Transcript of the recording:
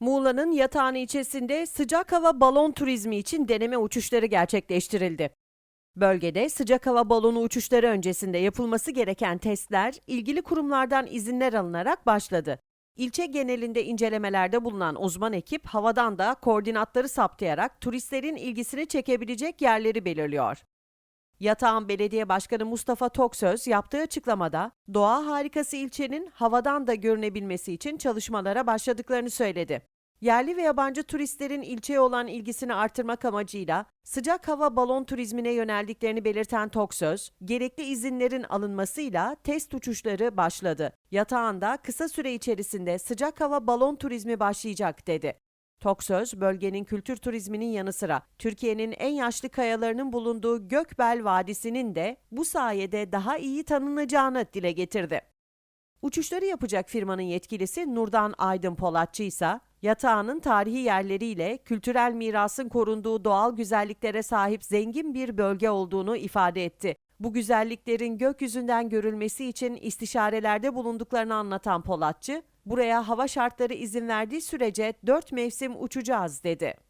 Muğla'nın Yatağan ilçesinde sıcak hava balon turizmi için deneme uçuşları gerçekleştirildi. Bölgede sıcak hava balonu uçuşları öncesinde yapılması gereken testler ilgili kurumlardan izinler alınarak başladı. İlçe genelinde incelemelerde bulunan uzman ekip havadan da koordinatları saptayarak turistlerin ilgisini çekebilecek yerleri belirliyor. Yatağan Belediye Başkanı Mustafa Toksöz yaptığı açıklamada doğa harikası ilçenin havadan da görünebilmesi için çalışmalara başladıklarını söyledi. Yerli ve yabancı turistlerin ilçeye olan ilgisini artırmak amacıyla sıcak hava balon turizmine yöneldiklerini belirten Toksöz, gerekli izinlerin alınmasıyla test uçuşları başladı. Yatağında kısa süre içerisinde sıcak hava balon turizmi başlayacak dedi. Toksöz, bölgenin kültür turizminin yanı sıra Türkiye'nin en yaşlı kayalarının bulunduğu Gökbel Vadisi'nin de bu sayede daha iyi tanınacağını dile getirdi. Uçuşları yapacak firmanın yetkilisi Nurdan Aydın Polatçı ise yatağının tarihi yerleriyle kültürel mirasın korunduğu doğal güzelliklere sahip zengin bir bölge olduğunu ifade etti. Bu güzelliklerin gökyüzünden görülmesi için istişarelerde bulunduklarını anlatan Polatçı, buraya hava şartları izin verdiği sürece dört mevsim uçacağız dedi.